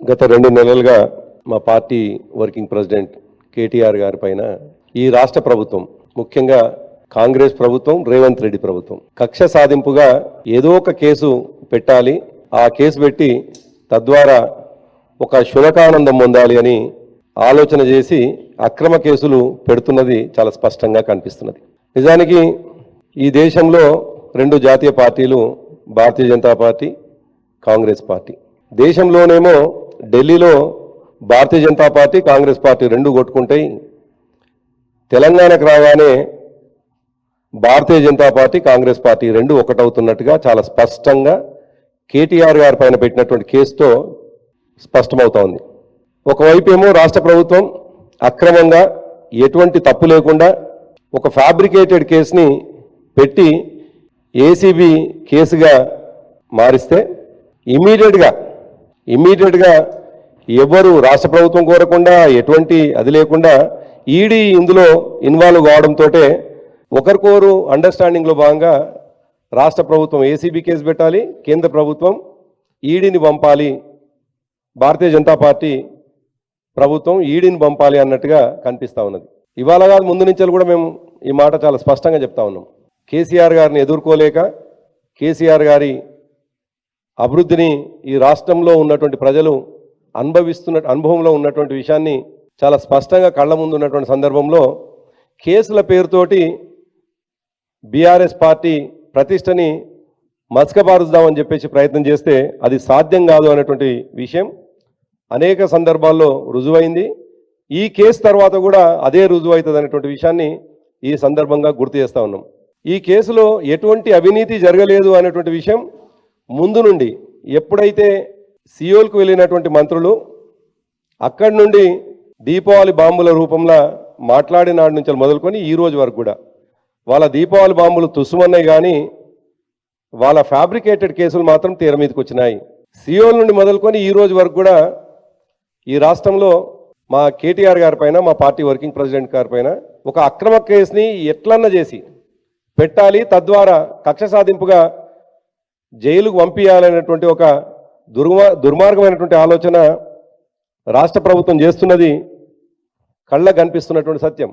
గత రెండు నెలలుగా మా పార్టీ వర్కింగ్ ప్రెసిడెంట్ కేటీఆర్ గారి పైన ఈ రాష్ట్ర ప్రభుత్వం ముఖ్యంగా కాంగ్రెస్ ప్రభుత్వం రేవంత్ రెడ్డి ప్రభుత్వం కక్ష సాధింపుగా ఏదో ఒక కేసు పెట్టాలి. ఆ కేసు పెట్టి తద్వారా ఒక శునకానందం పొందాలి అని ఆలోచన చేసి అక్రమ కేసులు పెడుతున్నది చాలా స్పష్టంగా కనిపిస్తున్నది. నిజానికి ఈ దేశంలో రెండు జాతీయ పార్టీలు భారతీయ జనతా పార్టీ కాంగ్రెస్ పార్టీ. దేశంలోనేమో ఢిల్లీలో భారతీయ జనతా పార్టీ కాంగ్రెస్ పార్టీ రెండు కొట్టుకుంటాయి. తెలంగాణకు రాగానే భారతీయ జనతా పార్టీ కాంగ్రెస్ పార్టీ రెండు ఒకటవుతున్నట్టుగా చాలా స్పష్టంగా కేటీఆర్ గారి పైన పెట్టినటువంటి కేసుతో స్పష్టమవుతోంది ఒకవైపు ఏమో రాష్ట్ర ప్రభుత్వం అక్రమంగా ఎటువంటి తప్పు లేకుండా ఒక ఫ్యాబ్రికేటెడ్ కేసుని పెట్టి ఏసీబీ కేసుగా మారిస్తే ఇమీడియట్గా ఇమ్మీడియట్గా ఎవరు రాష్ట్ర ప్రభుత్వం కోరకుండా ఎటువంటి అది లేకుండా ఈడీ ఇందులో ఇన్వాల్వ్ కావడంతో ఒకరికోరు అండర్స్టాండింగ్లో భాగంగా రాష్ట్ర ప్రభుత్వం ఏసీబీ కేసు పెట్టాలి కేంద్ర ప్రభుత్వం ఈడీని పంపాలి భారతీయ జనతా పార్టీ ప్రభుత్వం ఈడీని పంపాలి అన్నట్టుగా కనిపిస్తా ఉన్నది. ఇవాళ కాదు ముందు నుంచి కూడా మేము ఈ మాట చాలా స్పష్టంగా చెప్తా ఉన్నాం. కేసీఆర్ గారిని ఎదుర్కోలేక కేసీఆర్ గారి అభివృద్ధిని ఈ రాష్ట్రంలో ఉన్నటువంటి ప్రజలు అనుభవిస్తున్న అనుభవంలో ఉన్నటువంటి విషయాన్ని చాలా స్పష్టంగా కళ్ళ ముందు ఉన్నటువంటి సందర్భంలో కేసుల పేరుతోటి బీఆర్ఎస్ పార్టీ ప్రతిష్టని మసకబారుద్దామని చెప్పేసి ప్రయత్నం చేస్తే అది సాధ్యం కాదు అనేటువంటి విషయం అనేక సందర్భాల్లో రుజువైంది. ఈ కేసు తర్వాత కూడా అదే రుజువు అవుతుంది అనేటువంటి విషయాన్ని ఈ సందర్భంగా గుర్తు చేస్తా ఉన్నాం. ఈ కేసులో ఎటువంటి అవినీతి జరగలేదు అనేటువంటి విషయం ముందు నుండి ఎప్పుడైతే సియోల్కు వెళ్ళినటువంటి మంత్రులు అక్కడి నుండి దీపావళి బాంబుల రూపంలో మాట్లాడినాడు నుంచి మొదలుకొని ఈ రోజు వరకు కూడా. వాళ్ళ దీపావళి బాంబులు తుసుమన్నాయి కానీ వాళ్ళ ఫ్యాబ్రికేటెడ్ కేసులు మాత్రం తీర మీదకి వచ్చినాయి. సియోల్ నుండి మొదలుకొని ఈ రోజు వరకు కూడా ఈ రాష్ట్రంలో మా కేటీఆర్ గారి పైన మా పార్టీ వర్కింగ్ ప్రెసిడెంట్ గారి పైన ఒక అక్రమ కేసుని ఎట్లన్నా చేసి పెట్టాలి తద్వారా కక్ష సాధింపుగా జైలుకు పంపించాలనేటువంటి ఒక దుర్మా దుర్మార్గమైనటువంటి ఆలోచన రాష్ట్ర ప్రభుత్వం చేస్తున్నది కళ్ళ కనిపిస్తున్నటువంటి సత్యం.